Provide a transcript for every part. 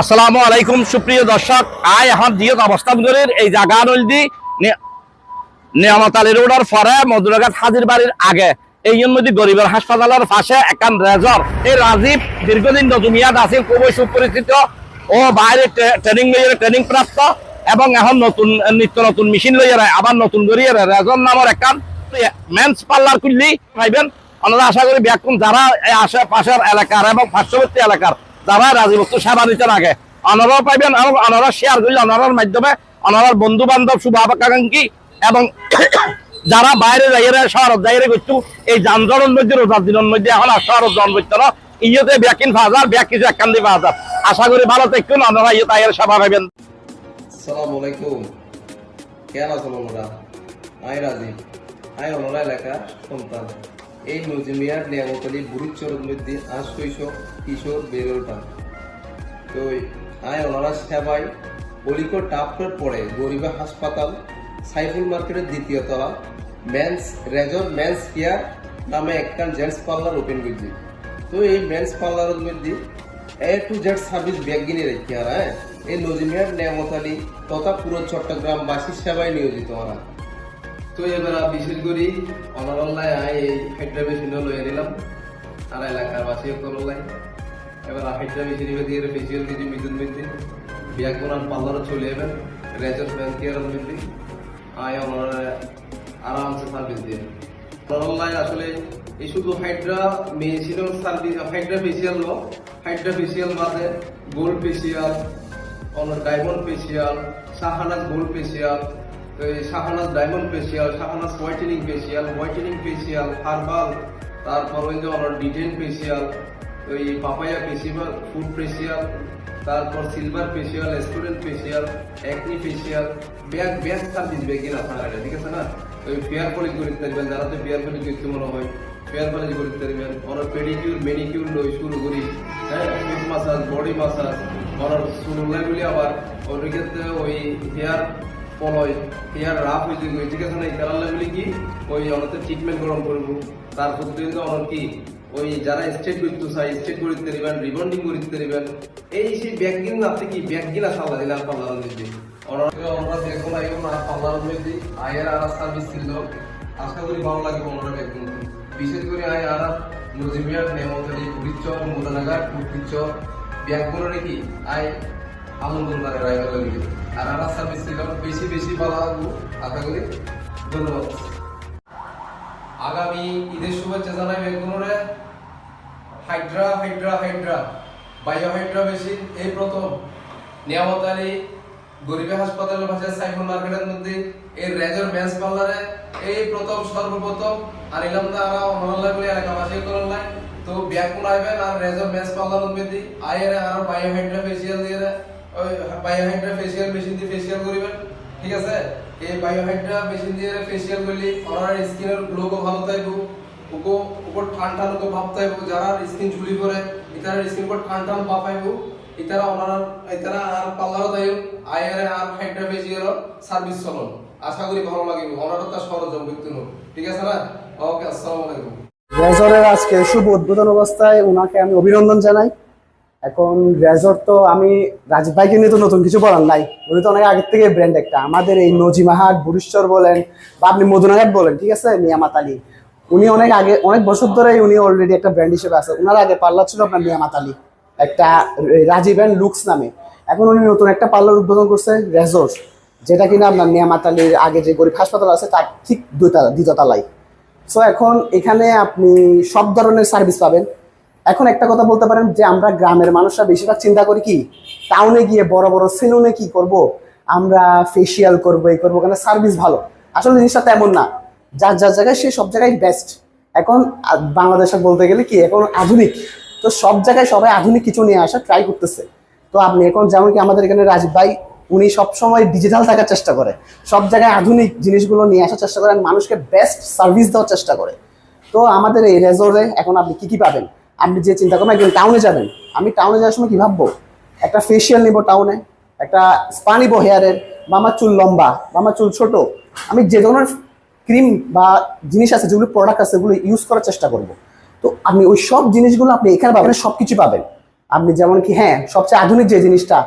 আসসালামু আলাইকুম, সুপ্রিয় দর্শক। আয় এখন দিয়ত অবস্থান করি এই জাগা নলদি নিয়ামত আলী রোডের পরে মধুরাঘাট হাজির বাড়ির আগে। এই মধ্যে গরিবের হাসপাতালের পাশে একান রেজর। এই রাজীব দীর্ঘদিন নতুমিয়াদ আছে খুবই সুপরিচিত ও বাইরে ট্রেনিং লইয়ারে ট্রেনিং প্রাপ্ত এবং এখন নতুন, নিত্য নতুন মেশিন লইয়ারে আবার নতুন করিয়ে রেজর নামের একান। মেন্স পার্লার খুললি পাইবেন। আমরা আশা করি ব্যাকুম যারা আশেপাশের এলাকার এবং পার্শ্ববর্তী এলাকার যারা রাজীবত্ব সেবা দিতে লাগে। অনারাও পাইবেন এবং অনারা শেয়ার করলে অনারার মাধ্যমে অনারার বন্ধু বান্ধব শুভাকাঙ্ক্ষী এবং যারা বাইরে যাইরে শহর যাইরে করছু এই যানজটের মধ্যে রোজার দিনের মধ্যে এখন আর শহর জন করতে না ইয়েতে ব্যাকিন ফাজার ব্যাক কিছু একখান দিয়ে ফাজার আশা করি ভালো থাকুন আপনারা ইয়ে তাইয়ের সেবা পাইবেন। আসসালামু আলাইকুম। কেন আছো তোমরা আই রাজীব। আই অনরা এলাকা সন্তান। এই নজিমিয়ার নিয়ামতলি বুড়িচরের মধ্যে আজ কিশোর বেড়ে ওঠা তো আই অনরা সেবায় অলিকর টাপের পরে গরিবা হাসপাতাল, সাইফুল মার্কেটের দ্বিতীয় তলা, মেন্স রেজর মেন্স কেয়ার নামে একটা জেন্টস পার্লার ওপেন করছি। তো এই মেন্স পার্লারের মধ্যে এ টু জেড সার্ভিস ব্যাগিনী রেখে আর হ্যাঁ? এই নজিমিয়ার নেয়ামত আলী তথা পুরো চট্টগ্রামবাসীর সেবায় নিয়োজিত ওরা তো এবার বিশেষ করি অনারল্লায় আই এই হাইড্রা মেশিনও লয়ে নিলাম। আর এলাকার বাসী করলাই এবার হাইড্রা মেশিন দিয়ে ফেসিয়াল কিছু মিদুন মিদি বিয়াক বোনার পার্লারে চলে যাবেন রেজার ব্যাংক কেয়ারের মধ্যে আয় ওনারা আরামসে সার্ভিস দিয়ে। অনলাইন আসলে এই শুধু হাইড্রা মেশিনের service hydra facial no hydra facial বাদে গোল্ড ফেসিয়াল অন্য diamond facial Shahnaz gold facial Shahnaz diamond facial Shahnaz whitening facial whitening facial herbal তারপর ওই যে অনার ডিটেন ফেসিয়াল ওই পাপায়া ফেসিয়াল ফুড ফেসিয়াল তারপর silver facial student facial acne facial bag bag service ব্যাগিন আপনার এটা ঠিক আছে না? ওই ফেয়ার পলিশ করে পারবেন যারা তো ফেয়ার পলিশ করতে মনে হয় ফেয়ার পলিশ করে পারবেন। ওনার পেডিকিউর মেনিকিউর লই শুরু করি হ্যাঁ? ফুট মাসাজ বডি মাসাজ ওনার শুরু লাগলে আবার, ওর ক্ষেত্রে ওই হেয়ার পলয় হেয়ার রাফ হয়েছে ঠিক আছে এই কি? ওই ওনাতে ট্রিটমেন্ট গরম করব। তারপর কিন্তু ওনার কি? ওই যারা স্টেট করতে চাই স্টেট করতে পারিবেন রিবন্ডিং করতে পারিবেন এই সেই ব্যাগিন আপনি কি ব্যাগিন সাল্লা দিলে আর পাল্লার মধ্যে আমরা আইও না পাল্লার মধ্যে আয়ের আর সার্ভিস ছিল আশা করি ভালো লাগে ওনারা ব্যাগিন বিশেষ করে আয় আর নজিমিয়ার নেমতলি পুরিচর মুদানাঘাট পুটিচর ব্যাগগুলো নাকি? আয় আমন্ত্রণ করে রায় লাগে আর আর সার্ভিস ছিল, বেশি বেশি লাগবো। আশা করি ধন্যবাদ। আগামী ঈদের শুভেচ্ছা জানাই বেগুনরে। Hydra hydra hydra. Bio hydra machine, এই প্রথম। নিয়ামত আলী গরিবে হাসপাতালের পাশে সাইফুল মার্কেটের মধ্যে এই রেজর মেন্স পার্লারে এই প্রথম, সর্বপ্রথম। আর ইলাম তারা অনলাইন বলে এলাকাবাসী করলাই তো ব্যাকুল আইবেন আর রেজর মেন্স পার্লারের মধ্যে আইরে আর বায়ো হাইড্রা ফেসিয়াল দিয়ে ওই বায়ো ফেসিয়াল মেশিন দিয়ে ফেসিয়াল করিবেন, ঠিক আছে? এই বায়োহাইড্রা মেশিন দিয়ে ফেসিয়াল করলে ওনার স্কিনের ভালো থাকব, ওকো উপর ঠান ঠান ওকে ভাব থাকব, যারা স্কিন ঝুলি স্কিন উপর ঠান ঠান পা ইতারা ওনার আর আয়ারে আর হাইড্রা ফেসিয়াল সার্ভিস চলন। আশা করি ভালো লাগিব ওনারও তার সরঞ্জাম ঠিক আছে না? ওকে, আসসালামু আলাইকুম। রেজরের আজকে শুভ উদ্বোধন অবস্থায় ওনাকে আমি অভিনন্দন জানাই। এখন রেজর তো আমি রাজীব ভাইকে নিয়ে তো নতুন কিছু বলার নাই। উনি তো অনেক আগের থেকে ব্র্যান্ড একটা। আমাদের এই নজিমাহাট, বুরিশ্বর বলেন বা আপনি মধুনাঘাট বলেন, ঠিক আছে? নিয়ামাত আলী। উনি অনেক আগে, অনেক বছর ধরেই উনি অলরেডি একটা ব্র্যান্ড হিসেবে আছে। ওনার আগে পার্লার ছিল আপনার নিয়ামাত আলী। একটা রাজীব অ্যান্ড লুকস নামে। এখন উনি নতুন একটা পার্লার উদ্বোধন করছে রেজর যেটা কিনা আপনার নিয়ামাত আলীর আগে যে গরিব হাসপাতাল আছে, তার ঠিক দুইতলা দ্বিতীয়তলায় সো এখন এখানে আপনি সব ধরনের সার্ভিস পাবেন। এখন একটা কথা বলতে পারেন যে আমরা গ্রামের মানুষরা বেশিরভাগ চিন্তা করি কি টাউনে গিয়ে বড় বড় সেলুনে কি করব? আমরা ফেসিয়াল করব, এই করব কেন? সার্ভিস ভালো। আসলে জিনিসটা তেমন না। যার যার জায়গায় সে সব জায়গায় বেস্ট এখন বাংলাদেশে বলতে গেলে কি, এখন আধুনিক। তো সব জায়গায় সবাই আধুনিক কিছু নিয়ে আসা ট্রাই করতেছে। তো আপনি এখন যেমন কি আমাদের এখানে রাজীব ভাই, উনি সবসময় ডিজিটাল থাকার চেষ্টা করে। সব জায়গায় আধুনিক জিনিসগুলো নিয়ে আসার চেষ্টা করেন। মানুষকে বেস্ট সার্ভিস দেওয়ার চেষ্টা করে। তো আমাদের এই রেজোরে এখন আপনি কি কি পাবেন? আপনি যে চিন্তা করবেন একদিন টাউনে যাবেন। আমি টাউনে যাওয়ার সময় কি ভাববো? একটা ফেসিয়াল নিব টাউনে একটা স্পা নিবো হেয়ারের বা আমার চুল লম্বা বা আমার চুল ছোট। আমি যে ধরনের ক্রিম বা জিনিস আছে, যেগুলো প্রোডাক্ট আছে, সেগুলো ইউজ করার চেষ্টা করব। তো আপনি ওই সব জিনিসগুলো আপনি এখানে পাবেন সব কিছু পাবেন। আপনি যেমন কি হ্যাঁ সবচেয়ে আধুনিক যে জিনিসটা,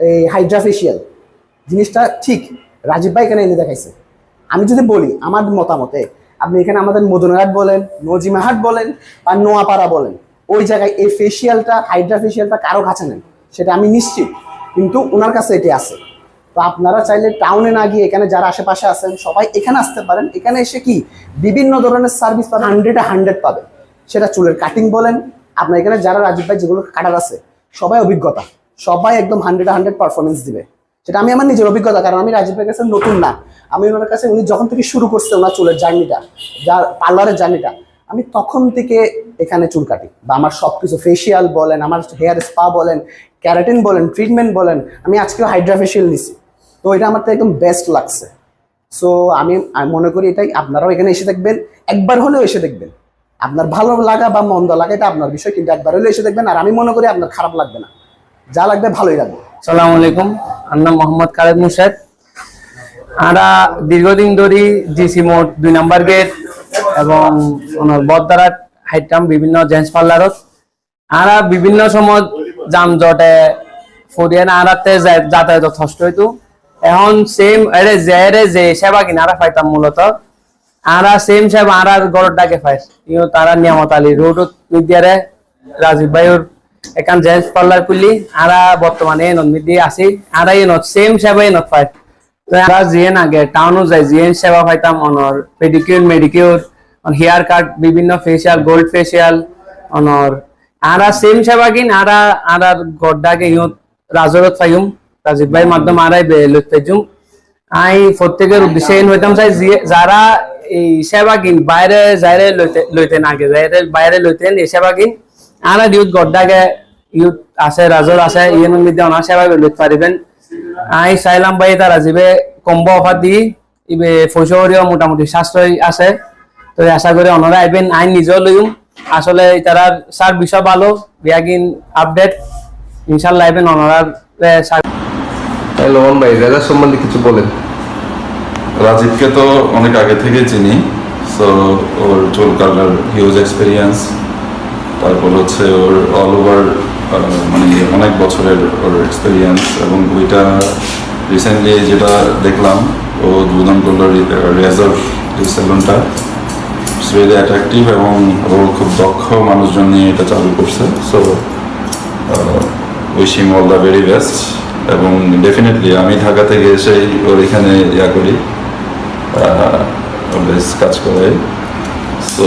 এই হাইড্রাফেশিয়াল জিনিসটা ঠিক রাজীব ভাই এখানে এনে দেখাইছে। আমি যদি বলি, আমার মতামতে আপনি এখানে আমাদের মদনঘাট বলেন, নজিমাহাট বলেন বা নোয়াপাড়া বলেন, ওই জায়গায় এই ফেশিয়ালটা হাইড্রাফেশিয়ালটা কারও কাছে নেই, সেটা আমি নিশ্চিত, কিন্তু ওনার কাছে এটি আছে। তো আপনারা চাইলে টাউনে না গিয়ে এখানে যারা আশেপাশে আছেন, সবাই এখানে আসতে পারেন। এখানে এসে কি বিভিন্ন ধরনের সার্ভিস পাবেন হান্ড্রেডে হান্ড্রেড পাবেন। সেটা চুলের কাটিং বলেন, আপনার এখানে যারা রাজীব ভাই যেগুলো কাটার আছে, সবাই অভিজ্ঞতা, সবাই একদম হান্ড্রেড হান্ড্রেড পারফরমেন্স দিবে। সেটা আমি আমার নিজের অভিজ্ঞতা, কারণ আমি রাজীব ভাইয়ের কাছে নতুন না। আমি ওনার কাছে, উনি যখন থেকে শুরু করছে ওনার চুলের জার্নিটা, যার পার্লারের জার্নিটা, আমি তখন থেকে এখানে চুল কাটি। বা আমার সব কিছু ফেসিয়াল বলেন, আমার হেয়ার স্পা বলেন ক্যারাটিন বলেন ট্রিটমেন্ট বলেন, আমি আজকেও হাইড্রা ফেসিয়াল নিছি। তো এটা আমার তো একদম বেস্ট লাগছে। সো আমি মনে করি এটাই, আপনারাও এখানে এসে দেখবেন, একবার হলেও এসে দেখবেন। আপনার ভালো লাগা বা মন্দ লাগা, এটা আপনার বিষয়, কিন্তু একবার হলেও এসে দেখবেন, আর আমি মনে করি আপনার খারাপ লাগবে না। যা লাগবে ভালোই লাগবে। সালাম আলাইকুম। আমার নাম মোহাম্মদ খালেদ মুর্শেদ। আমরা দীর্ঘদিন ধরে জিসি মোট দুই নাম্বার গেট এবং বদারাত হাইটাম বিভিন্ন জেন্টস পার্লারত। আমরা বিভিন্ন সময় যানজটে ফরিয়ান আরাতে যাতায়াত কষ্ট হইতো। এখন সেম এরে এরে যে সেবা কিনা আরা পাইতাম মূলত। আরা সেম সেবা আরার গড়ের ডাকে পাই ইও তারা নিয়ামত আলী। রোড মিডিয়ারে রাজীব ভাইয়ের এখান জেন্টস পার্লার খুললি আরা বর্তমানে এনত মিদি আছি আরা এনত সেম সেবা এনত পাই তো আমরা জিএন আগে টাউনও যাই জিএন সেবা পাইতাম অনর পেডিকিউর মেডিকিউর হেয়ার কাট বিভিন্ন ফেসিয়াল গোল্ড ফেসিয়াল অনর আরা সেম সেবা কিন, আরা আরার গড্ডাকে ইয়ত রাজরত পাইম, রাজীব ভাই মাধ্যম আরাই বেলত পাইজুম। আই প্রত্যেকের উদ্দেশ্যে এন হইতাম চাই যারা এই সেবা কিন, বাইরে, যাইরে লইতে লইতেন আগে, যাইরে বাইরে লইতেন এই সেবা কিন আরা ইউথ গড্ডাকে ইউথ আছে রাজর আছে ইয়ের মধ্যে অনার সেবা লইতে পারিবেন আই চাইলাম ভাই তারা যাবে কম্বো অফার দি ইবে পয়সাও মোটামুটি সাশ্রয় আছে। তো আশা করি অনারা আইবেন আইন নিজেও লইম আসলে তারা সার্ভিসও ভালো বিয়াগিন আপডেট। ইনশাল্লাহ আইবেন অনারার হ্যাঁ লোমন ভাই রেজা সম্বন্ধে কিছু বলেন রাজীবকে তো অনেক আগে থেকে চিনি। সো ওর চুল কালার হিউজ এক্সপিরিয়েন্স তারপর হচ্ছে ওর অল ওভার মানে অনেক বছরের ওর এক্সপিরিয়েন্স এবং ওইটা রিসেন্টলি যেটা দেখলাম, ও উদ্বোধন করল রেজর সেলুনটা রিয়েলি অ্যাট্রাকটিভ এবং ও খুব দক্ষ মানুষজন নিয়ে এটা চালু করছে। So wish him all the very best এবং ডেফিনেটলি আমি ঢাকা থেকে এসেই ওর এখানে ইয়া করি অলওয়েজ কাজ করে। সো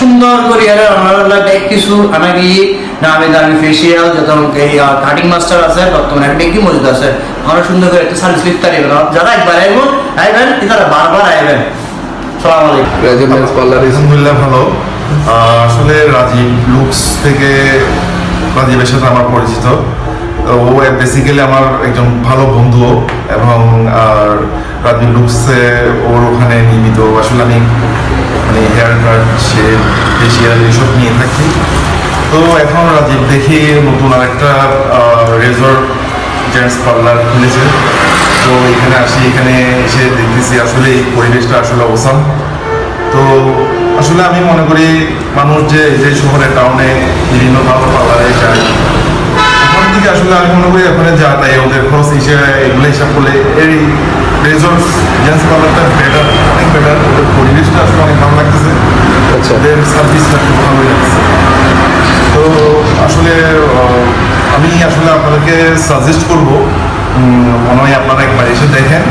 সুন্দর করে আর কিছু নামে দামি ফেসিয়াল যত কাটিং মাস্টার আছে বর্তমানে একটা কি মজুদ আছে। আমরা সুন্দর করে একটা সার্ভিস পারি যারা একবার আইবেন আইবেন তারা বারবার আইবেন। সালাম আলাইকুম। রাজীব পার্লার আলহামদুলিল্লাহ ভালো। আসলে রাজীব লুকস থেকে রাজীবের সাথে আমার পরিচিত। তো ও বেসিক্যালি আমার একজন ভালো বন্ধু এবং আর রাজীব লুকসে ওর ওখানে নিয়মিত আসলে আমি মানে হেয়ার কাট ফেসিয়াল এইসব নিয়ে থাকি। তো এখন রাজীব দেখি নতুন আরেকটা রেজর্ট জেন্টস পার্লার খুলেছে। তো এখানে আসি, এখানে এসে দেখতেছি আসলে এই পরিবেশটা আসলে অসাম তো আসলে আমি মনে করি মানুষ যে যে শহরে টাউনে বিভিন্ন ভালো পার্লারে যায় ওখান থেকে আসলে আমি মনে করি ওখানে যা তাই, ওদের খরচ হিসেবে এগুলো হিসাব করলে এই রেজর্ট জেন্টস পার্লারটা বেটার অনেক বেটার ওদের পরিবেশটা আসলে অনেক ভালো লাগতেছে আচ্ছা। ওদের সার্ভিসটা খুব ভালোই লাগতেছে তো আসলে আমি আসলে আপনাদেরকে সাজেস্ট করব মনে হয় আপনারা একবার এসে দেখেন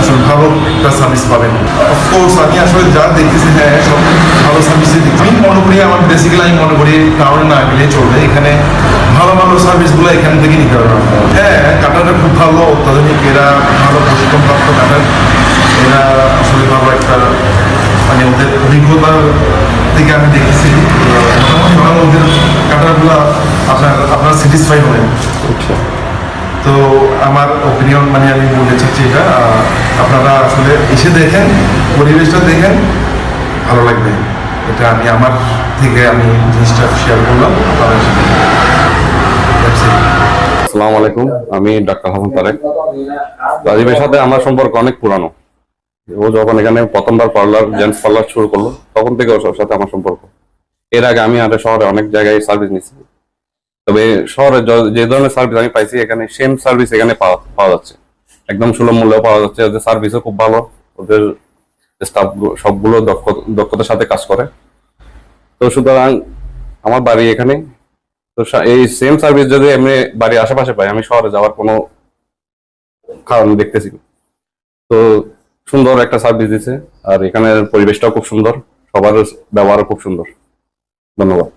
আসলে ভালো একটা সার্ভিস পাবেন অফকোর্স আমি আসলে যা দেখতেছি হ্যাঁ সব ভালো সার্ভিসই দেখছি আমি মনে করি আমার বেসিক্যালি আমি মনে করি টাউনে না গেলে চলবে এখানে ভালো সার্ভিসগুলো এখান থেকে নিতে আপনারা। হ্যাঁ কাটারটা খুব ভালো অত্যাধুনিক এরা ভালো প্রশিক্ষণপ্রাপ্ত কাটার এরা আসলে ভালো একটা মানে ওদের অভিজ্ঞতার থেকে আমি দেখেছি মোটামুটি ওদের কাটারগুলো আপনার আপনার স্যাটিসফাই হবেন আচ্ছা তো আমার ওপিনিয়ন মানে আমি বলতে চাচ্ছি এটা আপনারা আসলে এসে দেখেন পরিবেশটা দেখেন ভালো লাগবে এটা আমি আমার থেকে আমি জিনিসটা শেয়ার করলাম That's it. আসসালামু আলাইকুম, আমি ডাক্তার হাসান তারেক। রাজীবের সাথে আমার সম্পর্ক অনেক পুরানো। ও যখন এখানে প্রথমবার পার্লার, জেন্টস পার্লার শুরু করল, তখন থেকে ওর সাথে আমার সম্পর্ক। এর আগে আমি আরে শহরে অনেক জায়গায় সার্ভিস নিচ্ছি তবে শহরে যে ধরনের সার্ভিস আমি পাইছি, এখানে সেম সার্ভিস এখানে পাওয়া যাচ্ছে। একদম সুলভ মূল্যে পাওয়া যাচ্ছে। ওদের সার্ভিসও খুব ভালো। ওদের স্টাফ সবগুলো দক্ষ, দক্ষতার সাথে কাজ করে। তো সুতরাং আমার বাড়ি এখানে তো এই সেম সার্ভিস যদি এমনি বাড়ির আশেপাশে পাই, আমি শহরে যাওয়ার কোনো কারণ দেখতেছি তো সুন্দর একটা সার্ভিস দিছে, আর এখানের পরিবেশটাও খুব সুন্দর, সবার ব্যবহারও খুব সুন্দর। ধন্যবাদ।